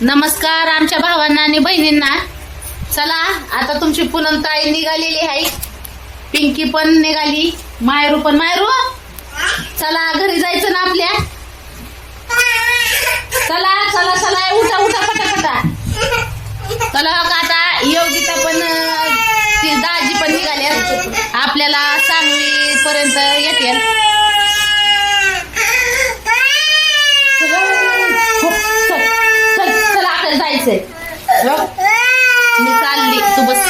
नमस्कार आमच्या भावांना आणि बहिणींना. चला आता तुमची पूनम निघालेली आहे. पिंकी पण निघाली. मायरू पण. मायरू चला घरी जायचं ना आपल्या? चला चला चला उठा उठा पटापटा. चला हो का आता योगिता पण ती दाजी पण निघाल्या आपल्याला सांगवी पर्यंत येते हो, चल चल चल आपल्याला जायचंय हो, मी चालली. तू बस.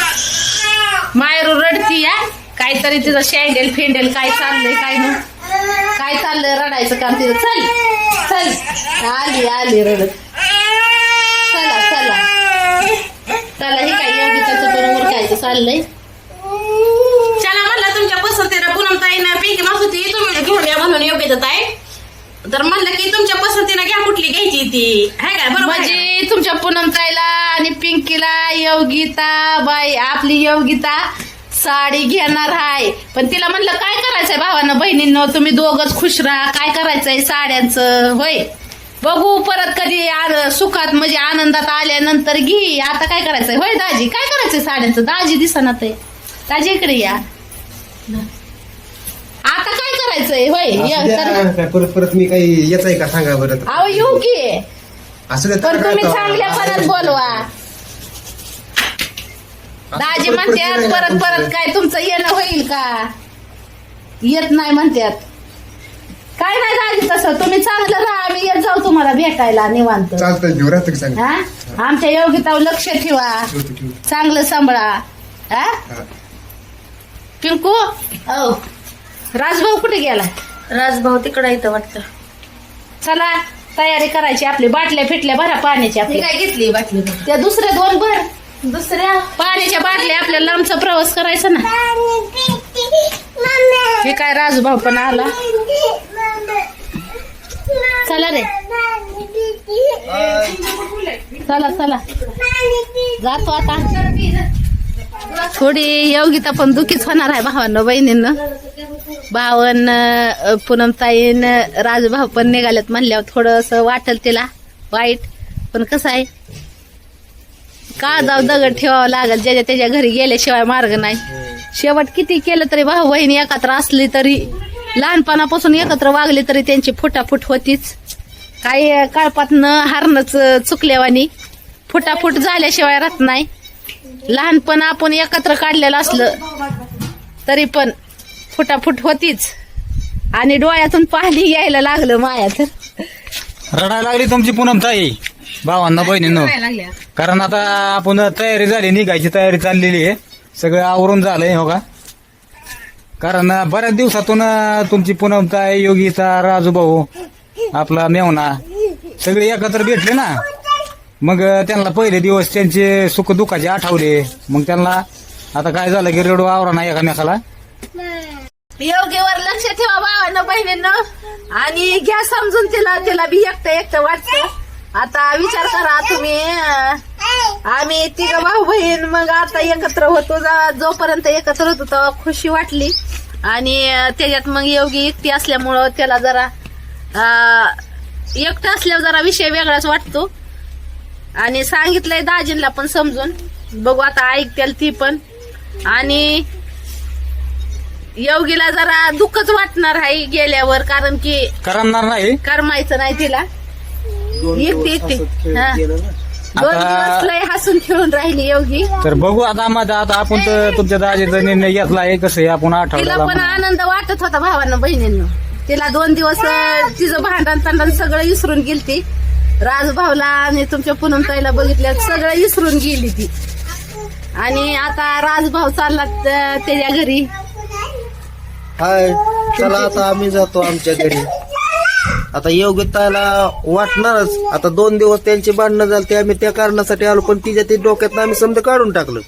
मायरू रडती या. काहीतरी तिचं शेंडेल फेंडेल काय चाललंय काय ना काय चाललंय रडायचं काम तिचं? चल. चल. आली आली रडत. चला चला. चला हे काय योगिताचं बरोबर काय चाललंय? चला म्हणलं तुमच्या पसंतीला पूनम ताईनं पिंकी मासुती तुम्ही घेऊन या म्हणून योग्य ताई. तर म्हणलं की तुमच्या पसंतीनं घ्या कुठली घ्यायची ती. हाय काय बरोबर आहे का? म्हणजे तुमच्या पूनम ताईला आणि पिंकीला योगिता बाई आपली योगिता साडी घेणार आहे पण तिला म्हणलं काय करायचंय भावानं बहिणींनो? तुम्ही दोघच खुश राहा. काय करायचंय साड्यांचं? होय. बघू परत कधी आ- सुखात म्हणजे आनंदात आल्यानंतर घे. आता काय करायचंय? होय दाजी काय करायचंय साड्यांचं? दाजी दिसना ते दाजी इकडे या. करायचंय होय असू या, द्या, तर- काय परत परत मी काही आहे का सांगा बरं? अहो येऊ की. असं पण तुम्ही चांगल्या परत बोलवा. दाजी परत म्हणतात परत परत काय तुमचं येणं होईल का? येत नाही म्हणतात काय नाही दाजी तसं. तुम्ही चांगलं राहा आम्ही येत जाऊ तुम्हाला भेटायला निवांत. चालतंय घेऊ राहतं की सांग हा? आमच्या योगितावर लक्ष ठेवा. ठेवतो, ठेवतो. चांगलं सांभाळा. हा? हा. पिंकू? हो राजभाऊ कुठे गेला? राजभाऊ तिकडे इथं वाटतं. चला तयारी करायची आपली. बाटल्या फिटल्या भरा पाण्याच्या ती आपल्या काय घेतली बाटली त्या दुसऱ्या दोन भर. दुसऱ्या? पाण्याच्या बाटल्या आपल्याला लांबचा प्रवास करायचा ना. हे काय राजूभाऊ पण आला? चला रे. चला चला. जातो आता. थोडी योगिता पण दुखीच होणार आहे भावांना बहिणींना. भावन पूनमताईन राजभाव पण निघालेत म्हणल्यावर थोडस वाटल तिला. वाईट. पण कसं आहे? का जाऊ दगड ठेवावं लागल? ज्याच्या त्याच्या घरी गेल्याशिवाय मार्ग नाही. शेवट किती केलं तरी भाऊ बहिणी एकत्र असली तरी लहानपणापासून एकत्र वागले तरी त्यांची फुटाफूट होतीच. काही काळपातनं हारणच चुकल्यावानी फुटाफूट झाल्याशिवाय राहत नाही. लहानपण आपण एकत्र काढलेलं असलं तरी पण फुटाफूट होतीच. आणि डोळ्यातून पाणी यायला लागलं माया तर रडायला लागली तुमची पूनम ताई भावांना बहिणींनो. कारण आता आपण तयारी झाली निघायची तयारी चाललेली आहे. सगळं आवरून झालंय हो का? कारण बऱ्याच दिवसातून तुमची पूनम ताई योगिता राजूभाऊ आपला मेवना सगळे एकत्र भेटले ना. मग त्यांना पहिले दिवस त्यांचे सुख दुःखाचे आठवले. मग त्यांना आता काय झालं की रेडू आवरा नाही एकामेकाला? योगीवर लक्ष ठेवा भावानं बहिणीनं. आणि घ्या समजून तिला तिला बी एकटं एकटं वाटत. आता विचार करा तुम्ही. आम्ही तिघ भाऊ बहीण मग आता एकत्र होतो. जा- जोपर्यंत एकत्र होतो तेव्हा खुशी वाटली. आणि त्याच्यात मग योगी एकटी असल्यामुळं त्याला जरा एकटं असल्यावर जरा विषय वेगळाच वाटतो. आणि सांगितलंय दाजींला पण समजून. बघू आता ऐकतील ती पण. आणि योगीला जरा दुःखच वाटणार आहे गेल्यावर कारण की करणार नाही? करमायचं नाही तिला. एकटी एकटी. हा. दोन आता- दिवस लय हसून खेळून राहिली योगी. तर बघू आता आम्हाला आता आपण तर तुमच्या दाजीचा निर्णय घेतला आहे कसं आहे आपण तिला आठवड्याला पण आनंद वाटत होता भावांना बहिणींना. तिला दोन दिवस अं, तिचं भांडण तांडण सगळं विसरून गेलती. राजभावला आणि तुमच्या पूनमताईला बघितल्या सगळं विसरून गेली ती. आणि आता राजभाव चालला त- त्याच्या घरी. हाय चला आता आम्ही जातो आमच्या घरी. आता योग्यताला वाटणारच. आता दोन दिवस त्यांची भांडणं झाली ते आम्ही त्या कारणासाठी आलो पण तिच्या ते डोक्यात आम्ही समजा काढून टाकलं.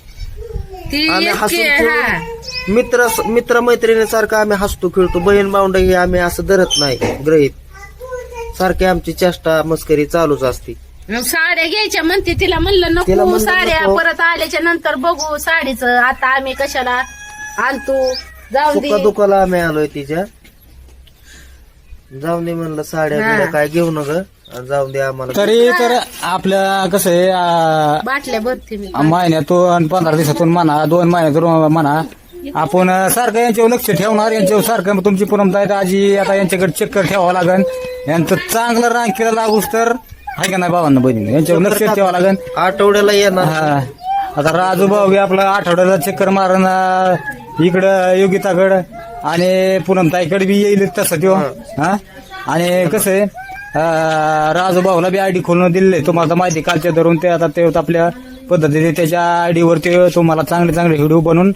ती आम्ही हसून हा खेळून मित्र मित्र मैत्रिणीसारखं आम्ही हसतो खेळतो. बहीण भावंड हे आम्ही असं धरत नाही ग्रहित सारखी आमची चेष्टा मस्करी चालूच असते. मग साड्या घ्यायच्या म्हणते तिला म्हणलं तिला नको म्हणलं साड्या नको. परत आल्याच्यानंतर बघू साडीचं. आता आम्ही कशाला आणतो? जाऊ सुका दे. दुखाला आम्ही आलोय तिच्या. जाऊन दे म्हणलं साड्या हा. बिड्या काय घेऊ नका जाऊन द्या आम्हाला. तरी तर आपल्या कसं आहे आ, बाटल्या भरते मी. महिन्यातून पंधरा दिवसातून म्हणा दोन महिन्यातून म्हणा आपण सारखं यांच्यावर लक्ष ठेवणार यांच्यावर सारखं तुमची पुरमतायत आजी आता यांच्याकडे चक्कर ठेवावं लागेल यांचं चांगलं रांकीला लागूच तर आहे का नाही बाबांना बहिणी यांच्यावर लक्ष ठेवावं लागेल आठवड्याला येणार. हा. आता राजू भाऊ बी आपला आठवड्याला चक्कर मारण इकडं योगिताकडं आणि पूनमताईकडे बी येईल तसं त्यो हा. आणि कसं आहे राजू भाऊला बी आयडी खोलून दिलेले तुम्हाला माहिती कालच्या धरून ते आता ते आपल्या पद्धतीने त्याच्या आयडीवर ते तुम्हाला चांगले चांगले व्हिडिओ बनवून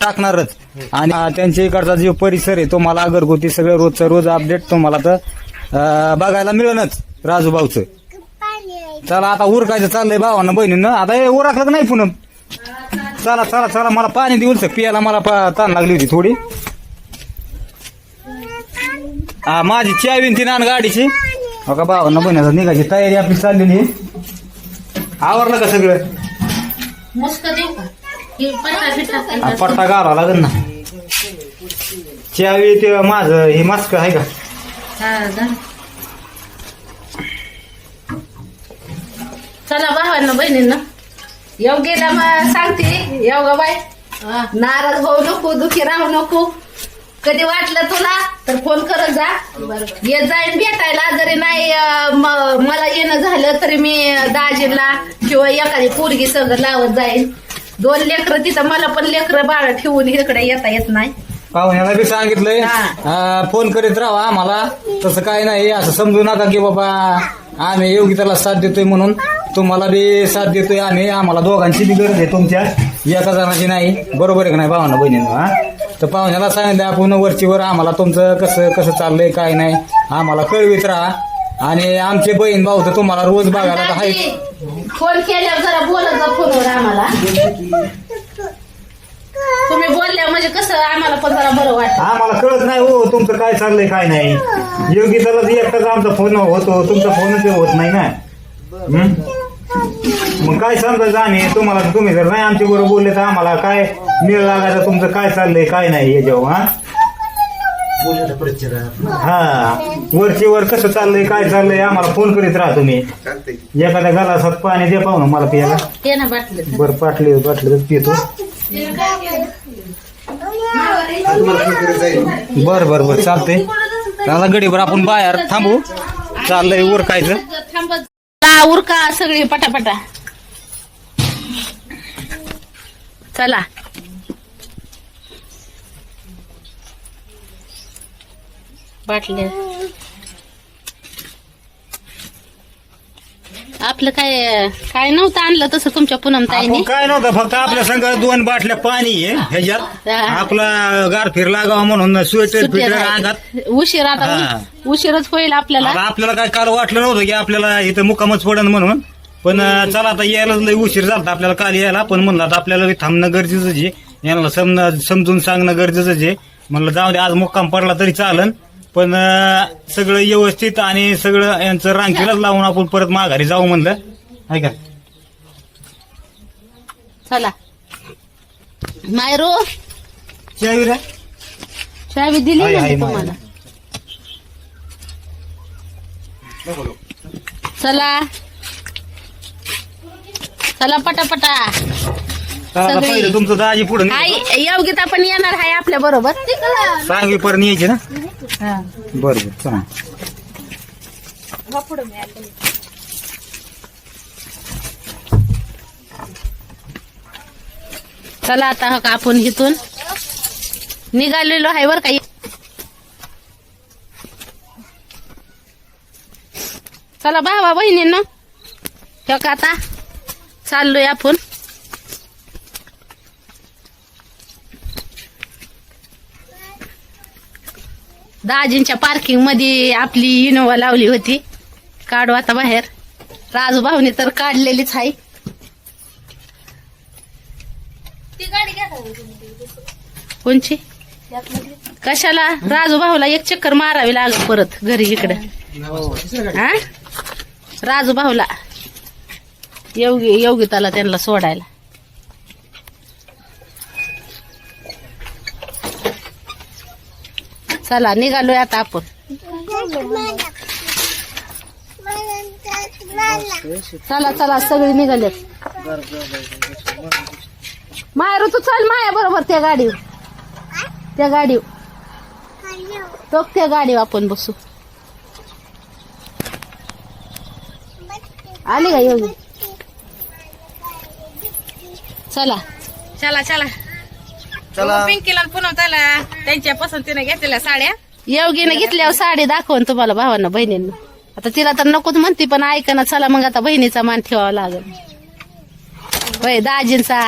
टाकणारच. आणि त्यांच्या इकडचा जो परिसर आहे तुम्हाला घरगुती सगळं रोजचं रोज अपडेट तुम्हाला तर बघायला मिळेलच राजू भाऊचं. चला आता उरकायचं चाललंय भावांना बहिणीनं. आता हे उरकलं नाही पुन्हा? चला चला चला मला पाणी देऊन सक पियाला मला पा- ताण लागली होती थोडी. हा माझी चावी ती नान गाडीची. हो का भावांना बहिणीचा निघायची तयारी आपली चाललेली. आहे. आवरलं का सगळं? मुस्क देऊ का? हे पट्टा हा, घालावा लागेल ना. चावी ते माझं हे मास्क आहे का? हा, जा. चला भावांना बहिणींना. योग्यला मग सांगते योगा बाय नाराज होऊ नको दुखी राहू नको. कधी वाटलं तुला तर फोन करत जा. येत जाईन भेटायला जरी नाही मला येणं झालं तरी मी दाजीला किंवा एखादी पोरगी सगळं लावत जाईन. दोन लेकरं तिथं मला पण लेकरं बाळ ठेवून इकडे येता येत नाही. पाहुण्याला बी सांगितलंय हा. फोन करीत राहा आम्हाला. तसं काही नाही असं समजू नका की बाबा आम्ही योगिताला साथ देतोय म्हणून. तुम्हाला बी साथ देतोय आम्ही. आम्हाला दोघांची बी गरज आहे तुमच्या. एका जणाची नाही. बरोबर आहे का नाही भावना बहिणीनं हा? तर पाहुण्याला सांगितलं आपण वरचीवर आम्हाला तुमचं कसं कसं चाललंय काय नाही. आम्हाला कळवीत राहा. आणि आमचे बहीण भाऊ तर तुम्हाला रोज बघायला तर दाजी, फोन केल्यावर जरा बोलत जा फोनवर आम्हाला. तुम्ही बोलल्या म्हणजे कसं आम्हाला पण जरा बरं वाटतं. आम्हाला कळत नाही हो तुमचं काय चाललंय काय नाही. योगिताला एकटाच आमचा फोन होतो. तुमचा फोनच होत नाही ना. हं? मग काय समजायचं आम्ही तुम्हाला तुम्ही जर नाही आमच्या बरोबर बोलले तर आम्हाला काय मिळ लागायचं? तुमचं काय चाललंय काय नाही याच्यावर हा? हा. वरची वर कसं चाललंय काय चाललंय आम्हाला फोन करीत राहा तुम्ही. चालतंय एखाद्या गलासात पाणी दे पाहू ना मला पियाला ते ना बाटलं बरं पाटली बाटली पितो. तुम्हाला फोन करत जाईल बर बर बर चालतंय. त्याला गडीभर आपण बाहेर थांबू. चाललंय उरकायचं. थांबत उरका सगळी पटापटा. चला. बाटले आपलं काय काय नव्हतं आणलं तसं तुमच्या पूनम ताईने? आपण काय नव्हतं फक्त आपल्या संघ दोन बाटल्या पाणी आहे ह्याच्यात. हा. आपला गारफीर लागावा म्हणून स्वेटर सुट्ट्या फिटर झाल्या. अंगात. उशीर आता हा. उशीरच होईल आपल्याला. आता आपल्याला काय काल वाटलं नव्हतं की आपल्याला इथं मुक्कामच पडन म्हणून. पण चला आता यायला लय उशीर झाला आपल्याला काल यायला. पण म्हणलं आता आपल्याला थांबणं गरजेचं आहे. यांना समन समजून सांगणं गरजेचं आहे. म्हणलं जाऊ दे आज मुक्काम पडला तरी चालन. पण सगळं व्यवस्थित आणि सगळं यांचं रांकीलाच लावून आपण परत माघारी जाऊ म्हणलं. आहे का? चला. मायरो चावी रे? चावी दिली हाय, हाय, म्हणजे. तुम्हाला चला. चला पटापटा. सगळी. पहिलं तुमचं दाजी पुढे योगिता पण येणार आहे आपल्या बरोबर. सांगवी यायची ना? बरं बरं चला. चला आता हो का आपण इथून निघालेलो आहे बर का. चला भावा बहिणींनो हो का आता? चाललोय आपण. दाजींच्या पार्किंगमध्ये आपली इनोवा लावली होती. काढू आता बाहेर. राजू भाऊनी तर काढलेलीच आहे. कोणची? कशाला? राजू भाऊला एक चक्कर मारावी लागल परत घरी इकडं. हा? राजू भाऊला. योगी योगिताला त्यांना सोडायला. चला निघालोय आता आपण. चला चला सगळे निघालेत. मायरू तू चल माया बरोबर त्या गाडीवर. त्या गाडीवर. तो त्या गाडीवर आपण बसू. आली का योगी चला. चला चला. चला. पिंकीला पुन्हा त्याला त्यांच्या पसंतीने घेतलेल्या साड्या. योगीने घेतल्यावर साडी दाखवून तुम्हाला भावांना बहिणींना. आता तिला तर नकोच म्हणते पण ऐका ना चला मग आता बहिणीचा मान ठेवावा लागेल. होय दाजींचा.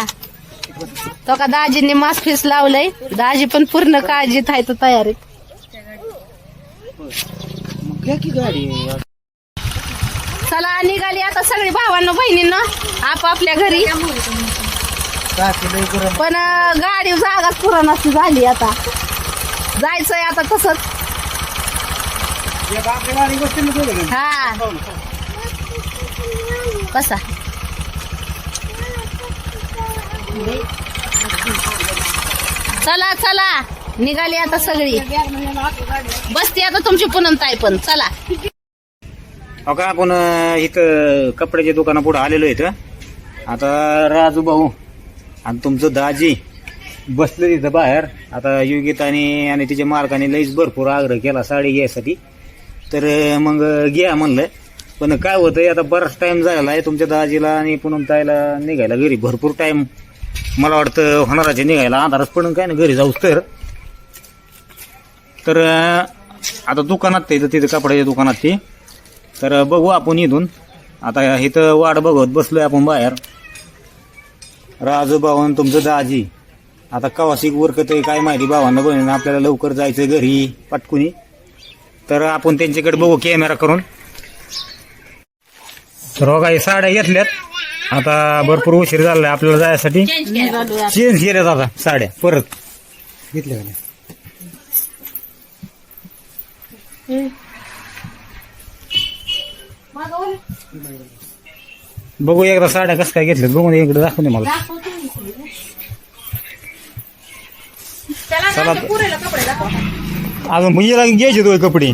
तो का दाजींनी मास्क फीस लावलंय? दाजी पण पूर्ण काळजीत आहे तर गाडी. चला निघाली आता सगळी भावांना बहिणींना. आपापल्या घरी. पण गाडी जागा पुराणाची झाली आता. जायचंय आता तसंच. हा. कसा चला चला. निघाली आता सगळी. बसती आता तुमची पुनमताई पण. चला. हो का आपण इथं कपड्याच्या दुकाना पुढे आलेलो इथं. आता राजू भाऊ आणि तुमचं दाजी बसलं तिथं बाहेर. आता योगिताने आणि तिच्या मालकाने लईच भरपूर आग्रह केला साडी घ्यायसाठी. तर मग घ्या म्हणलं. पण काय होतंय आता बराच टाईम झालेला आहे तुमच्या दाजीला आणि पुन्हा ताईला निघायला घरी. भरपूर टाईम मला वाटतं होणाराचे निघायला आधारच पडून काय ना घरी जाऊस तर. तर आता दुकानात ते इथं तिथं कपड्याच्या दुकानात ते. तर बघू आपण इथून. आता इथं वाट बघत बसलो आहे आपण बाहेर. राजू भावन तुमचं दाजी. आता कवासिक वर्क आहे काय माहिती भावांना बहिणीनं आपल्याला लवकर जायचं घरी पटकुनी. तर आपण त्यांच्याकडे बघू कॅमेरा करून. तर काही साड्या घेतल्यात. आता भरपूर उशीर झालाय आपल्याला जायसाठी. चेंज केल्यात आता साड्या परत. घेतल्या का नाही? बघू एकदा साड्या कसं काय घेतल्यात बघून इकडे दाखवून दे मला. चला. अजून मुलीला घ्यायचे तो कपडे.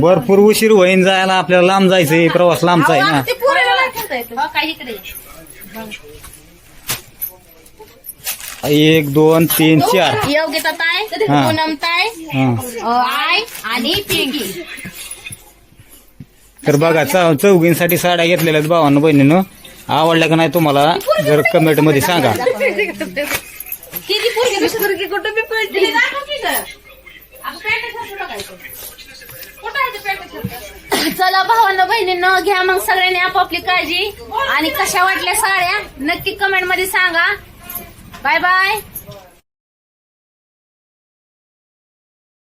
भरपूर उशीर होईन जायला आपल्याला लांब जायचंय प्रवास लांबचा आहे ना. हो एक दोन तीन चार. योग्यता ताय. पूनम ताय. आय आणि पिंकी. तर बघा चौ चौघींसाठी साड्या घेतलेल्या आहेत भावांना बहिणीनं. आवडल्या का नाही तुम्हाला? जर कमेंटमध्ये सांगा. चला भावांना बहिणींनो घ्या मग सगळ्यांनी आपापली काळजी. आणि कशा वाटल्या साड्या? नक्की कमेंटमध्ये सांगा. Bye bye